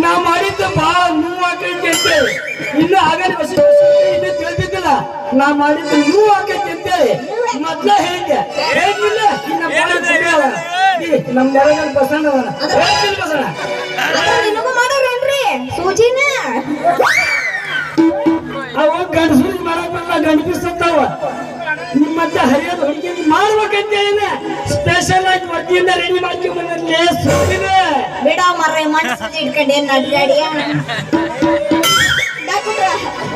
ನಾ ಮಾಡಿದ್ದ ಬಾ ನೋವು ಆಕೈತಿ ಅಂತೇಳಿ ಇನ್ನು ಆಗಲಿ ಹೊಸ ಇನ್ನು ತಿಳಿದಿದ್ದಿಲ್ಲ ನಾ ಮಾಡಿದ್ದ ನೋವು ಆಕೈತಿ ಅಂತೇಳಿ ಮೊದ್ಲ ಹೇಳಿದ್ದೆ ಹೇಳಿದ್ದಿಲ್ಲ ನಮ್ ಹೇಳ್ತೀನಿ ಬಸಣ್ಣ ಸೂಜಿನ? ಅವ ಗಂಡಸೂರಿ ಮಾಡಕ್ ಬರಲ್ಲ ಗಂಡಪಿಸ್ತಾವ ನಿಮ್ಮ ಮತ್ತೆ ಹರಿಯೋದು ಹುಡುಗಿ ಮಾಡ್ಬೇಕಂತ ಸ್ಪೆಷಲ್ ಆಗಿ ವತಿಯಿಂದ ರೆಡಿ ಮಾಡ್ಕೊಂಬಂದ್ರೆ ಸುತ್ತಿದೆ ಬಿಡ ಮರ್ರೆ ಮನಸ್ಸಲ್ಲಿ ಇಟ್ಕೊಂಡು ಏನ್ ನಡ್ಯಾಡಿಯ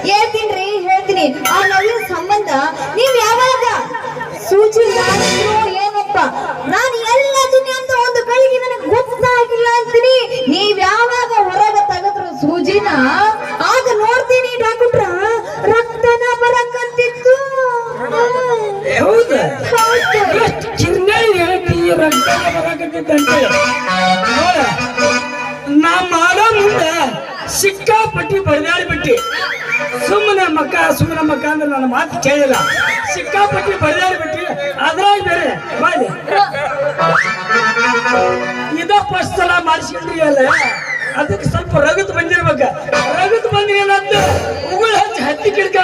ಹೇಳ್ತೀನಿ ಹೇಳ್ತೀನಿ. ಆ ನವ್ಯ ಸಂಬಂಧ ನೀವ್ ಯಾವಾಗ ಸೂಚಿ ಏನಪ್ಪ ನಾನು ಎಲ್ಲದನ್ನ ಮಾತು ಕೇಳಿಲ್ಲ. ಸಿಕ್ಕಾಪಟ್ಟಿ ಬಡದಾಡಿ ಬಿಟ್ಟಿ ಅದ್ರಾಗ ಬೇರೆ. ಬಾಯಿ ಇದ ಫಸ್ಟ್ ಸಲ ಮಾಡಿಸ್ಕೊಂಡ್ರಿ ಅಲ್ಲ ಅದಕ್ಕೆ ಸ್ವಲ್ಪ ರಗತ್ ಬಂದಿರ್ಬೇಕ. ರಗತ್ ಬಂದ್ರೆ ಏನಂತ ಉಗುಳು ಹಚ್ಚಿ ಹತ್ತಿ ಕಿಡ್ಕ?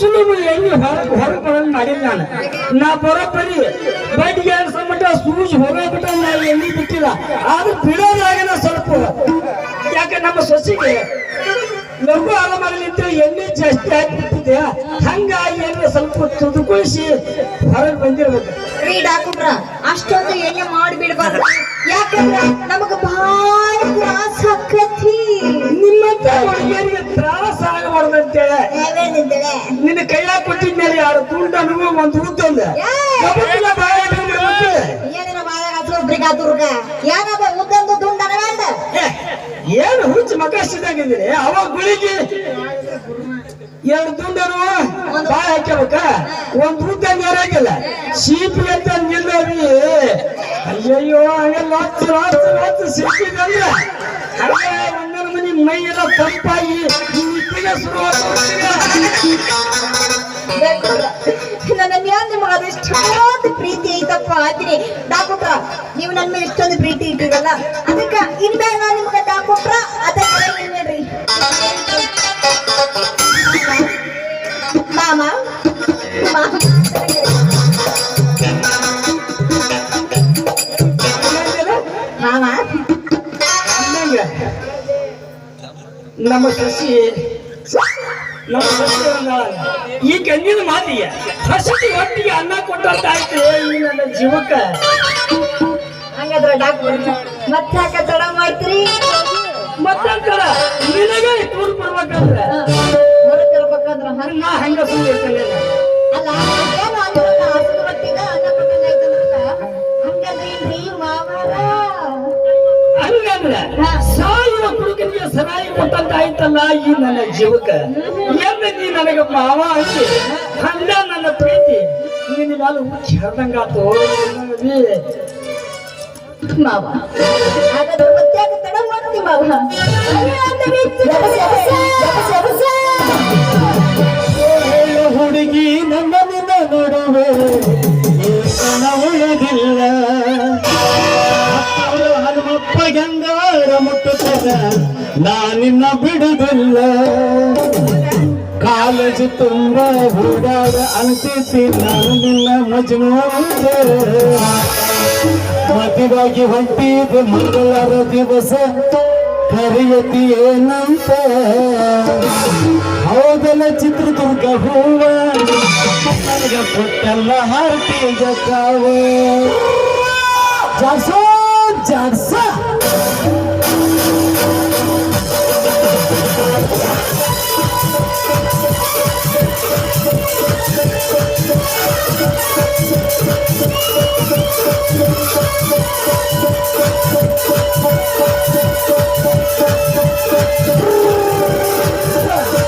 ಅಷ್ಟು ಎಲ್ಲಿ ಹೊರಗೆ ಹೊರಗೆ ಬರೋದು ಮಾಡಿಲ್ಲ ನಾನು. ನಾ ಬರೋಬ್ಬರಿ ಬಡ್ಡಿಗೆ ಸಂಬಂಧ ಸೂಜಿ ಹೋಗಬಿಟ್ಟ ನಾ ಎಲ್ಲಿ ಬಿಟ್ಟಿಲ್ಲ. ಆದ್ರೆ ನಾ ಸ್ವಲ್ಪ. ಯಾಕೆ ನಮ್ಮ ಸೊಸೆಗೆ ಲಘು ಆರಾಮಾಗಲಿಂತ ಎಣ್ಣೆ ಜಾಸ್ತಿ ಹಾಕಿಬಿಟ್ಟಿದೆ ಹಂಗಾಗಿ ಎಣ್ಣೆ ಸ್ವಲ್ಪ ತುದುಕೊಳಿಸಿ ಹೊರಗೆ ಬಂದಿರ್ಬೇಕು. ರೀ ಡಾಕ್ಟ್ರ, ಅಷ್ಟೊಂದು ಎಣ್ಣೆ ಮಾಡಿಬಿಡ್ಬಾರ್ದು. ಯಾಕಂದ್ರೆ ನಮಗೆ ಬಹಳ ತ್ರಾಸ ನಿನ್ನ ಕೈಯಾಗ ಕೊಟ್ಟಿದ್ಮೇಲೆ ಎರಡು ತುಂಡನು ಒಂದು ಉದ್ದೊಂದು. ಏನಿನ ಬಾಯಾಗ ಹಚ್ಚು ಒಬ್ರಿಗೆ ಆತುರ್ಗ ಯಾಕಂದ ಉದ್ದಂದು ಬೇಡ ಏನು ಹುಚ್ಚು ಮಕಾಸಿದಾಗಿದ್ದೀರಿ ಅವಾಗ ಗುಳಿಗೆ ಎರಡು ತುಂಡನು ಬಾಳ ಹಾಕ್ಯಬೇಕ ಒಂದ್ ಉದ್ದ ನೀರಾಗಿಲ್ಲ ಸೀಪಿ ಅಂತ ನಿಲ್ಲವಿ ಅಯ್ಯಯ್ಯೋ ಹಂಗೆಲ್ಲ ಹತ್ತು ಹತ್ತು ಹತ್ತು ಸಿಕ್ಕಿದಂದ್ರೆ ಹಂಗೆ ಒಂದೊಂದು ಮನಿ ಮೈ ಎಲ್ಲ ತಂಪಾಗಿ ನಿಟ್ಟಿಗೆ ಶುರು ನನ್ನ ಮ್ಯಾಲ ನಿಮಗೆ ಅದೆಷ್ಟೊಂದು ಪ್ರೀತಿ ಐತಪ್ಪ ಅಂತೀನಿ ಡಾಕ್ಟ್ರ, ನೀವು ನನ್ನ ಮೇಲೆ ಇಷ್ಟೊಂದು ಪ್ರೀತಿ ಇಟ್ಟಿರಲ್ಲ ಅದಕ್ಕ ಇನ್ಮೇಲೆ ನಾನು ನಿಮ್ಗೆ ಅದಕ್ಕೆ ಮಾಮ. ನಮ್ಮ ಸಸಿ ನಮ್ಮ ಸಸಿ ಈ ಗಂಜಿನ ಮಾತಿಗೆ. ಸಸಿ ಒಟ್ಟಿಗೆ ಅನ್ನ ಕೊಟ್ಟಂತಾಯ್ತು ಈ ನನ್ನ ಜೀವಕ್ಕ. ಹಂಗಾದ್ರೆ ಡಾಕ್ಟರ್ ಮತ್ತೆ ಯಾಕೆ ತಡ ಮಾಡ್ತೀರಿ? ಮತ್ತಂತರ ನಿನಗೆ ಟೂರ್ ಬರ್ಬೇಕಂದ್ರೆ. ಹೊರತಿರ್ಬೇಕಂದ್ರ ಹಂಗ ನಾ ಹಂಗ ಇರ್ತೇನೆ ಅಲ್ಲ ಏನು ಹೊಟ್ಟಿಗೆ ಅನ್ನ ಹಂಗಂದ್ರೇನ್ರಿ ಮಾವಾರ? ಹಂಗಂದ್ರೆ ಸಾಯುವ ಕೊಟ್ಟಂತ ಆಯ್ತಲ್ಲ ಈ ನನ್ನ ಜೀವಕ ಎಂದ ನೀ ನನಗೆ ಮಾವ ಅಂತಿ? ಹಂಗ ನನ್ನ ಪ್ರೀತಿ. ನಿನ್ನ ನಾನು ಹುಚ್ಚಿ ಹರಿದಂಗಾತು ಮಾವ. ಹಾಗಾದ್ರೆ ತಡ ಹುಡುಗಿ ನನ್ನ ನಿನ್ನ ನಡುವೆ ಹತ್ತವರು ಹನುಮಪ್ಪ ಗಂಗಾರ ಮುಟ್ಟುತ್ತದ. ನಾನಿನ್ನ ಬಿಡುದಿಲ್ಲ. ಕಾಲೇಜು ತುಂಬ ಓಡಾಡ ಅನ್ಸಿಸಿ ನಾನು ನಿನ್ನ ಮಜ್ನು ಮದುವಾಗಿ ಹೊಂಟಿದ ಮಂಗಳವಾರ ದಿವಸ. ಕರಿಯತಿ ಏನಂತ? ಹೌದಲ್ಲ ಚಿತ್ರದುರ್ಗ ಹೂವ? ನನಗೆ ಕೊಟ್ಟಲ್ಲ ಹಾರ್ಟಿಗ ಕಾವ ಜಾಡ್ಸೋ ಜಾಡ್ಸ Let's go.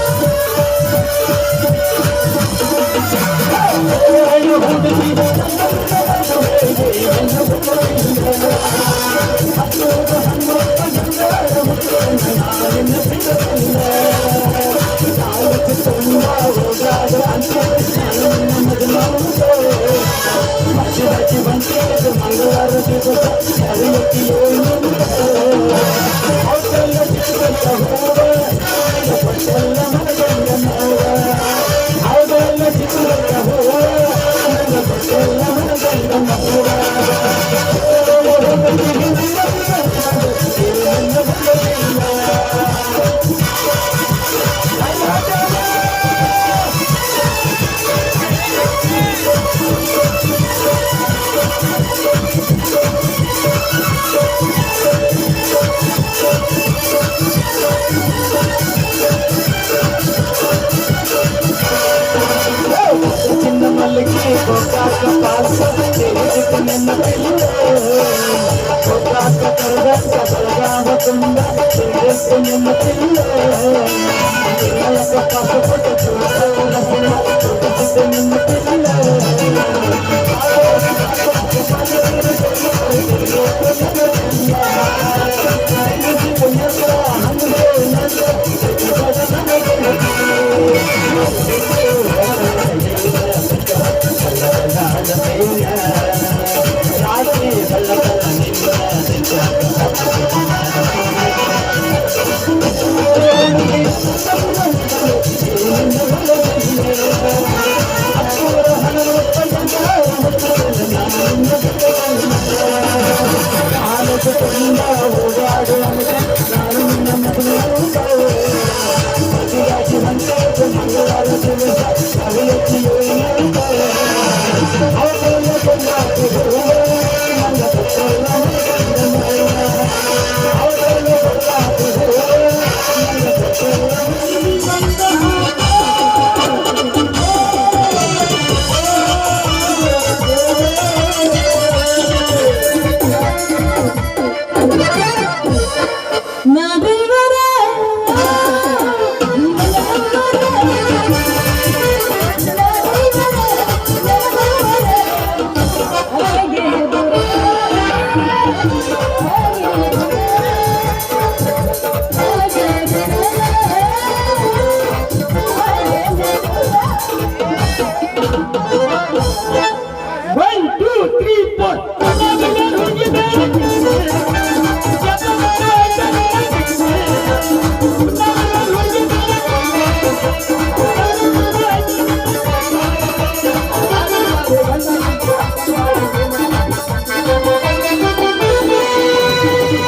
Vamos Música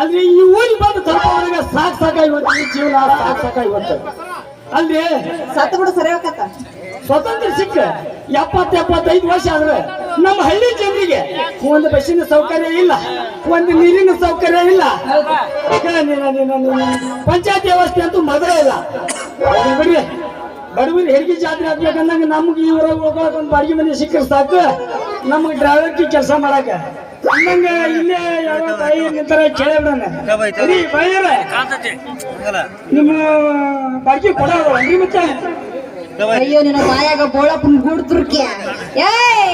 ಅಂದ್ರೆ ಈ ಊರಿಗೆ ಬಂದು ತಲುಪೋದ್ರಾಗ ಸಾಕ್ ಸಾಕಾಗಿ ಬಂತು ಈ ಜೀವನ ಸಾಕ್ ಸಾಕಾಗಿ ಬಂತು ಅಲ್ಲಿ ಸತ್ತು ಬಿಡು ಸರಿ ಹೋಗತ್ತ ಸ್ವತಂತ್ರ ಸಿಕ್ಕ ಎಪ್ಪತ್ತು ಎಪ್ಪತ್ತೈದು ವರ್ಷ ಆದ್ರೆ ನಮ್ಮ ಹಳ್ಳಿ ಜನರಿಗೆ ಒಂದು ಬಸ್ಸಿನ ಸೌಕರ್ಯ ಇಲ್ಲ ಒಂದು ನೀರಿನ ಸೌಕರ್ಯ ಇಲ್ಲ. ಪಂಚಾಯತ್ ವ್ಯವಸ್ಥೆ ಅಂತೂ ಮದುವೆ ಇಲ್ಲ. ಬಿಡ್ರಿ. ಬಡವರಿ ಹೆರಿಗೆ ಜಾತ್ರೆ ಆಗ್ಬೇಕಂದಂಗ ನಮ್ಗೆ ಈ ಊರಾಗ ಹೋಗೋಕೆ ಒಂದು ಬಾಡಿಗೆ ಮನೆ ಸಿಕ್ಕರೆ ಸಾಕು. ನಮ್ಗೆ ಡ್ರೈವರ್ಗೆ ಕೆಲಸ ಮಾಡಕ ಅಂದಂಗ ಇಲ್ಲೇ ಯಾವ ತಾಯಿ ನಿಂತಾರ ಬೈಯರ. ನಿಮ್ಮ ಕೊಡೋದು ಮತ್ತೆ. ಅಯ್ಯೋ ನಿನ್ನ ಬಾಯಾಗ ಬೋಳಪ್ಪ ಗೂಡ್ ತುರ್ಕ್ಯ ಏಯ್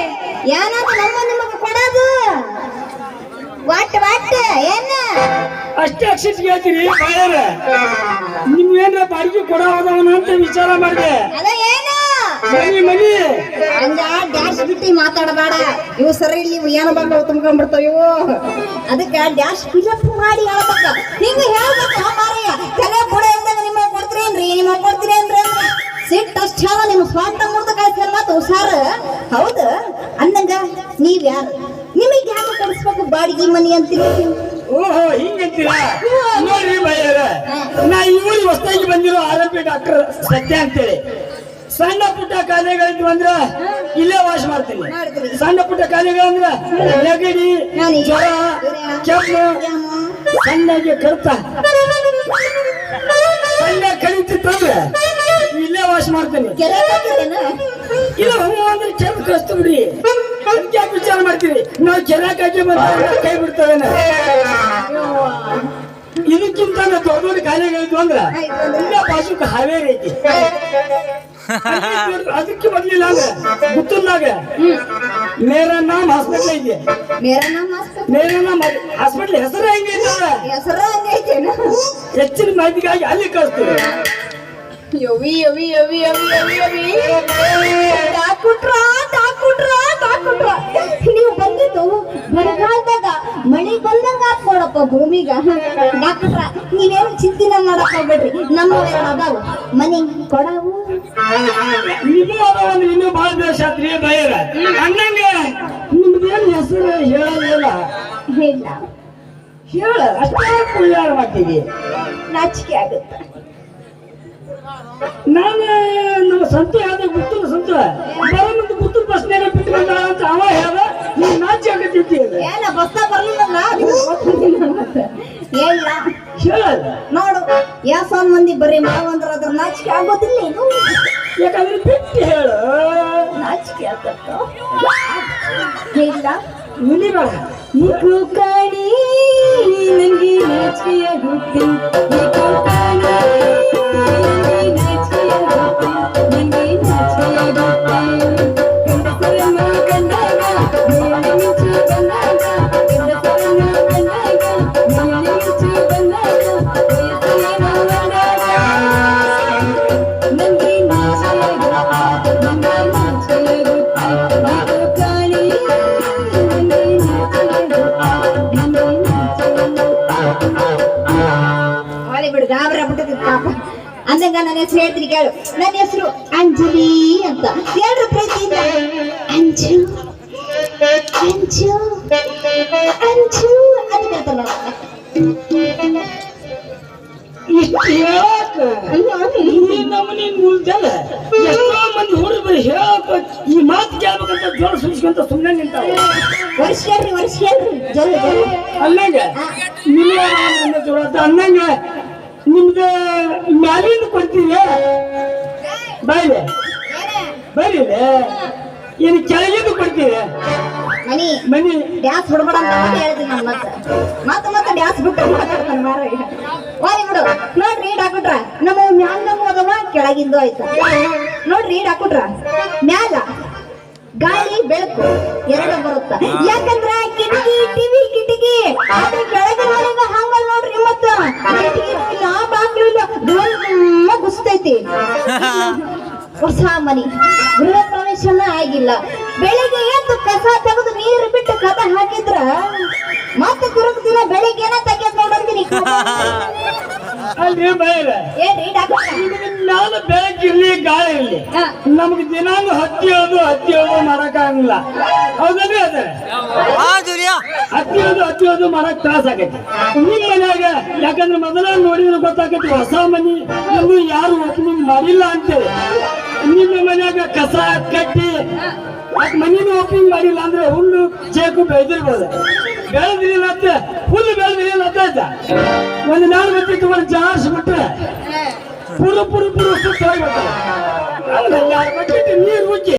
ಏನಾದ್ರು ನಮ್ಮ ನಿಮಗೆ ಕೊಡೋದು? ವಾಟ್ ವಾಟ್ ಏನ? ಅಷ್ಟೇ ಅಕ್ಷಿಟ್ ಕೇಳ್ತೀರಿ ಬಾಯರ. ನಿಮ್ಗೇನ್ರ ಬಾಡಿಗೆ ಕೊಡೋದವನ ಅಂತ ವಿಚಾರ ಮಾಡಿದೆ. ಅದ ಏನು? ಮನಿ ಮನಿ. ಹಂಗ ಬಿಟ್ಟು ಮಾತಾಡಬೇಡ. ಇವು ಸರಿ ಇಲ್ಲಿ ಇವು ಏನು ಬಂದು ತುಂಬ್ಕೊಂಡ್ಬಿಡ್ತಾವ ಇವು? ಅದಕ್ಕೆ ಡ್ಯಾಶ್ ಫಿಲಪ್ ಮಾಡಿ ಹೇಳ್ಬೇಕು. ನೀವು ಹೇಳ್ಬೇಕು ಮಾರಯ್ಯ ತಲೆ ಬುಡ ಇದ್ದಾಗ ನಿಮಗೆ ಕೊಡ್ತೀರೇನ್ರಿ ನಿಮ್ಮ ಕೊಡ್ತೀರೇನ್ರಿ ಅಂದ್ರೆ ಸಿಟ್ಟು ಅಷ್ಟು ಹೇಳ ನಿಮ್ಮ ಸ್ವಂತ ಮುರ್ದ ಕಾಯ್ತಾರೆ ಮಾತು ಹುಷಾರ. ಹೌದು. ಅಂದಂಗ ನೀವ್ ಯಾರು? ನಿಮಗೆ ಯಾಕೆ ಕೊಡಿಸ್ಬೇಕು ಬಾಡಿಗೆ ಮನಿ ಅಂತೀರಿ? ಓಹೋ ಹಿಂಗಂತೀರಾ? ನೋಡ್ರಿ ಬಯ್ಯಾರ ನಾ ಇವ್ರಿಗೆ ಹೊಸದಾಗಿ ಬಂದಿರೋ ಆರೋಪಿ ಡಾಕ್ಟರ್ ಸತ್ಯ ಅಂತೇಳಿ. ಸಣ್ಣ ಪುಟ್ಟ ಕಾಯಿಲೆಗಳಿದ್ವು ಅಂದ್ರ ಇಲ್ಲೇ ವಾಶ್ ಮಾಡ್ತೀನಿ. ಸಣ್ಣ ಪುಟ್ಟ ಕಾಯಿಲೆಗಳಂದ್ರ ನೆಗಡಿ. ಜ್ವರ ಕೆಮ್ಮು ಸಣ್ಣಗೆ ಕರ್ತ. ಸಣ್ಣ ಕಳಿತಿತ್ತಂದ್ರ ಇಲ್ಲೇ ವಾಶ್ ಮಾಡ್ತೀನಿ. ಇಲ್ಲ ಹ್ಞೂ ಅಂದ್ರೆ ಕೆಮ್ಮು ಕಳಿಸ್ತು ಬಿಡ್ರಿ. ವಿಚಾರ ಮಾಡ್ತೀವಿ ನಾವು ಚೆನ್ನಾಗಿ ಕೈ ಬಿಡ್ತವೇನ ಇದಕ್ಕಿಂತ ದೊಡ್ಡ ದೊಡ್ಡ ಅಂದ್ರ ಆಯ್ತು ಅಂದ್ರೆ? ಇಲ್ಲ ಬಾಜುಕ ಹಾವೇರಿ ಐತಿ ಅದಕ್ಕೆ ಬರ್ಲಿಲ್ಲ ಅಂದ್ರೆ ಗುತ್ತಲ್ದಾಗ ಮೇರಾ ನಾಮ್ ಹಾಸ್ಪಿಟ್ಲ್ ಐತಿ ಮೇರಾ ನಾಮ್ ಮಸ್ತ್. ಮೇರಾ ನಾಮ್ ಹಾಸ್ಪಿಟ್ಲ್ ಹೆಸರು ಹೆಂಗೈತೆ ಹೆಸರು? ಹೆಚ್ಚಿನ ಮಾಹಿತಿಗಾಗಿ ಅಲ್ಲಿ ಕಳಿಸ್ತೀವಿ ಯವಿ ಯವಿ ಯವಿ ಯವಿ ಯವಿ ಯವಿ ಡಾಕ್ಟ್ರ ಡಾಕ್ಟ್ರ ಡಾಕ್ಟ್ರ ನೀವು ಬಂದಿದ್ದು ಬರಗಾಲದಾಗ ಮಳೆ ಬಂದಂಗ ಆತ್ ನೋಡಪ್ಪ ಭೂಮಿಗ. ಡಾಕ್ಟ್ರ ನೀವೇನು ಚಿಂತಿನ ಮಾಡಕ್ ಹೋಗ್ಬೇಡ್ರಿ. ನಮ್ಮ ಅದಾವು. ಮನೆ ಕೊಡವು. ನಿಮ್ಮ ಒಂದು ಇನ್ನೂ ಬಹಳ ಆತ್ರಿ ಬಯರ. ಅಣ್ಣಂಗೆ ನಿಮ್ದೇನು ಹೆಸರು ಹೇಳಲಿಲ್ಲ. ಇಲ್ಲ ಹೇಳ ಅಷ್ಟೇ ಕುಳ್ಳಾರ ಮಾಡ್ತೀವಿ ನಾಚಿಕೆ ಆಗುತ್ತೆ. ನಾನು ನಮ್ಮ ಸಂತ ಯಾವ್ದು ಗುತ್ತಲ ಸಂತ ಬರೋ ಮುಂದೆ ಗುತ್ತಲ ಪ್ರಶ್ನೆ ಬಿಟ್ಟು ಬಂದ ಅಂತ ಅವ ಹೇಳ್ದ ನೀನ್ ನಾಚಿ ಆಗತ್ತಿದ್ದಿ ಏನ ಬಸ್ತ ಬರ್ಲಿಲ್ಲ ಇಲ್ಲ. ಹೇಳಲ್ಲ ನೋಡು ಸಣ್ಣ ಮಂದಿ ಬರೀ ಮಾವಂದ್ರ ಅದ್ರ ನಾಚಿಕೆ ಆಗೋದಿಲ್ಲ ಇದು. ಯಾಕಂದ್ರೆ ಬಿಟ್ಟು ಹೇಳು. ನಾಚಿಕೆ ಆಗತ್ತ? ಇಲ್ಲ ಮುನಿ ಬೇಡ ಏಕೋ ಕಾಣಿ ನಂಗೆ ನಾಚಿಕೆಯಾಗುತ್ತೆ ಏಕೋ ಕಾಣಿ ನನ್ನ ಹೆಸರು ಹೇಳ್ತೀನಿ ನನ್ನ ಹೆಸರು ಅಂಜಲಿ ಅಂತ. ಹೇಳ್ರು ಪ್ರೀತಿಯಿಂದ ಅಂಜು ಅಂಜು ಅಂಜು ಅಂತ ಹೇಳಕ್ ಈ ಮಾತು ಕೇಳ್ಬೇಕಂತ ಜೋರ ಸುರಿಸ್ಕೊಂತ ಸುಮ್ಮನೆ ನಿಂತಾವ ವರ್ಷ ಹೇಳ್ರಿ ವರ್ಷ ಹೇಳ್ರಿ ಜಲ್ದಿ ಜಲ್ದಿ ಅನ್ನಂಗ ಮ್ಯಾಲಿಂದ ಕೊಡ್ತೀವಿ ಬಾಯ್ಲೆ ಬರೀಲೆ ಏನು ಕೆಳಗಿಂದ ಕೊಡ್ತೀವಿ ಮನಿ ಮನಿ. ಡ್ಯಾನ್ಸ್ ಬಿಡ್ಬೇಡ ಅಂತ ಹೇಳ್ತೀನಿ ನಾನು ಮತ್ತೆ. ಮತ್ತೆ ಮತ್ತೆ ಡ್ಯಾನ್ಸ್ ಬಿಟ್ಟು ಮಾತಾಡ್ತಾನೆ ಮಾರ ಓಯ್ ಬಿಡು ನೋಡ್ರಿ ಡಾಕ್ಟ್ರ ನಮ್ಮ ಮ್ಯಾಲ ಹೋದವ ಅದಾವ ಕೆಳಗಿಂದು ಆಯ್ತು. ನೋಡ್ರಿ ಡಾಕ್ಟ್ರ ಮ್ಯಾಲ ಗಾಳಿ ಬೆಳಕು ಎರಡು ಬರುತ್ತ. ಯಾಕಂದ್ರ ಕಿಟಕಿ ಟಿವಿ ಕಿಟಕಿ ಹೊಸ ಮನಿ. ಗೃಹ ಪ್ರವೇಶನ ಆಗಿಲ್ಲ. ಬೆಳಿಗ್ಗೆ ಎದ್ದು ಕಸ ತೆಗೆದು ನೀರು ಬಿಟ್ಟು ಕದ ಹಾಕಿದ್ರ ಮತ್ತೆ ದಿನ ಬೆಳಿಗ್ಗೆನ ತೆಗೆದ್ ನೋಡಂತೀನಿ ಅಲ್ರಿ ಬೈರ ಏನ್ರಿ ಡಾಕ್ಟರ್? ನಾನು ಬೆಳಕಿರ್ಲಿ ಗಾಳಿ ಇರ್ಲಿ ನಮ್ಗೆ ದಿನಾನು ಹತ್ತಿಯೋದು ಹತ್ತಿಯೋದು ಹತ್ತಿ ಹೇಳೋದು ಮಾಡಕ್ಕಾಗಲ್ಲ ಹೌದಲ್ರಿ ಅದ? ಹತ್ತಿ ಹೇಳೋದು ಹತ್ತಿ ಮಾಡಕ್ ತ್ರಾಸ ಆಗೈತಿ ನಿಮ್ ಮನ್ಯಾಗ ಯಾಕಂದ್ರೆ ಮೊದಲ ನೋಡಿದ್ರೆ ಗೊತ್ತಾಗೈತಿ ಹೊಸ ಮನಿ ಇನ್ನು ಯಾರು ಓಪನಿಂಗ್ ಮಾಡಿಲ್ಲ ಅಂತೇಳಿ. ನಿಮ್ಮ ಮನ್ಯಾಗ ಕಸ ಕಟ್ಟಿ ಮತ್ ಮನಿನ ಓಪನಿಂಗ್ ಮಾಡಿಲ್ಲ ಅಂದ್ರೆ ಹುಲ್ಲು ಚೇಕು ಬೆಳೆದಿರ್ಬೋದು. ಬೆಳೆದ್ರಿಲ್ಲ ಅಂತ ಹುಲ್ಲು ಬೆಳೆದ್ರಿಲ್ಲ ಅಂತ ಆಯ್ತಾ ಒಂದು ನಾಲ್ಕು ಗಂಟೆ ತಗೊಂಡು ಜಾರಿಸ್ಬಿಟ್ರೆ ಪುರು ಪುರು ಪುರು ಸುತ್ತ ಹೋಗ್ಬಿಡ್ತಾರೆ ನೀರು ಮುಚ್ಚಿ.